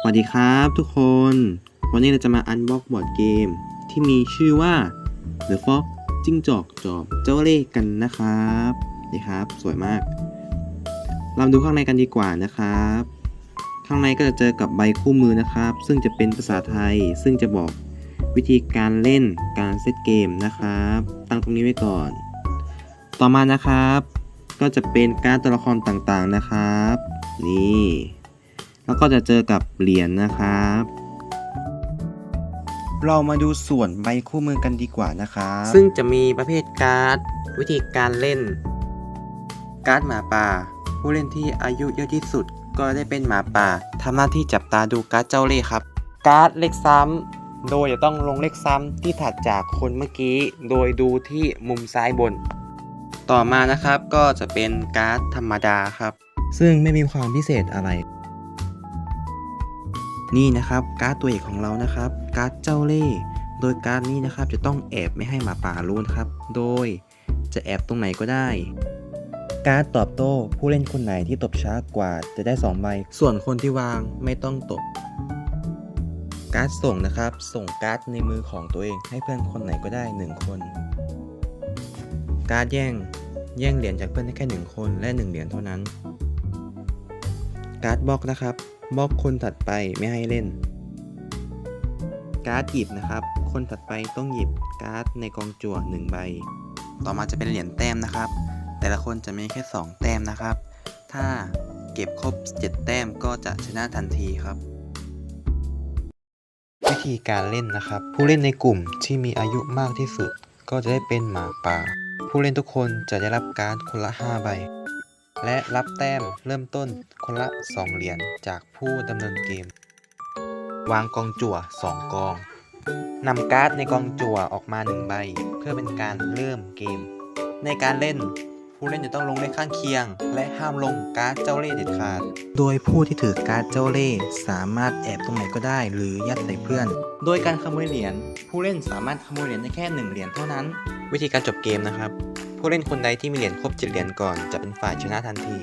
สวัสดีครับทุกคน วันนี้เราจะมาอันบ็อกบอร์ดเกม ที่มีชื่อว่า The Fox จิ้งจอกจอบเจ้าเล่ห์กันนะครับนี่ครับ สวยมาก เรามาดูข้างในกันดีกว่านะครับ ข้างในก็จะเจอกับใบคู่มือนะครับ ซึ่งจะเป็นภาษาไทย ซึ่งจะบอกวิธีการเล่นการเซตเกมนะครับ ตั้งตรงนี้ไว้ก่อน ต่อมานะครับ ก็จะเป็นการตัวละครต่างๆนะครับ นี่ แล้วก็จะเจอกับเหรียญนะครับ เรามาดูส่วนใบคู่มือกันดีกว่านะครับ ซึ่งจะมีประเภทการ์ด วิธีการเล่น การ์ดหมาป่า ผู้เล่นที่อายุเยอะที่สุดก็ได้เป็นหมาป่าทำหน้าที่จับตาดูการ์ดเจ้าเล่ห์ครับ การ์ดเลขซ้ำโดยจะต้องลงเลขซ้ำที่ถัดจากคนเมื่อกี้ โดยดูที่มุมซ้ายบน ต่อมานะครับก็จะเป็นการ์ดธรรมดาครับ ซึ่งไม่มีความพิเศษอะไร นี่นะครับการ์ดตัวเอกของเรานะครับ การ์ดเจ้าเล่ห์โดยการ์ดนี้นะครับจะต้องแอบไม่ให้หมาป่ารู้นะครับ โดยจะแอบตรงไหนก็ได้ การ์ดตอบโต้ผู้เล่นคนไหนที่ตบช้ากว่าจะได้2ใบส่วนคนที่วางไม่ต้องตบการ์ดส่งนะครับ ส่งการ์ดในมือของตัวเองให้เพื่อนคนไหนก็ได้ 1 คน การ์ดแย่ง แย่งเหรียญจากเพื่อนได้แค่หนึ่งคนและหนึ่งเหรียญเท่านั้น การ์ดบล็อกนะครับบล็อกคนถัดไปไม่ให้เล่น การ์ดหยิบนะครับ คนถัดไปต้องหยิบการ์ดในกองจั่วหนึ่งใบ ต่อมาจะเป็นเหรียญแต้มนะครับ แต่ละคนจะมีแค่ 2 แต้มนะครับ ถ้าเก็บครบ 7 แต้มก็จะชนะทันทีครับ วิธีการเล่นนะครับ ผู้เล่นในกลุ่มที่มีอายุมากที่สุด ก็จะได้เป็นหมาป่า ผู้เล่นทุกคนจะได้รับการ์ดคนละ 5 ใบ และรับแต้มเริ่มต้นคนละ 2 เหรียญจากผู้ดำเนินเกม วางกองจั่ว 2 กองนำการ์ดในกองจั่วออกมา 1 ใบ เพื่อเป็นการเริ่มเกม ในการเล่น ผู้เล่นจะต้องลงเลขข้างเคียง และห้ามลงการ์ดเจ้าเล่ห์เด็ดขาด โดยผู้ที่ถือการ์ดเจ้าเล่ห์สามารถแอบตรงไหนก็ได้ หรือยัดใส่เพื่อน โดยการขโมยเหรียญผู้เล่นสามารถขโมยเหรียญได้แค่หนึ่งเหรียญเท่านั้น วิธีการจบเกมนะครับ ผู้เล่นคนใดที่มีเหรียญครบ7เหรียญก่อนจะเป็นฝ่ายชนะทันที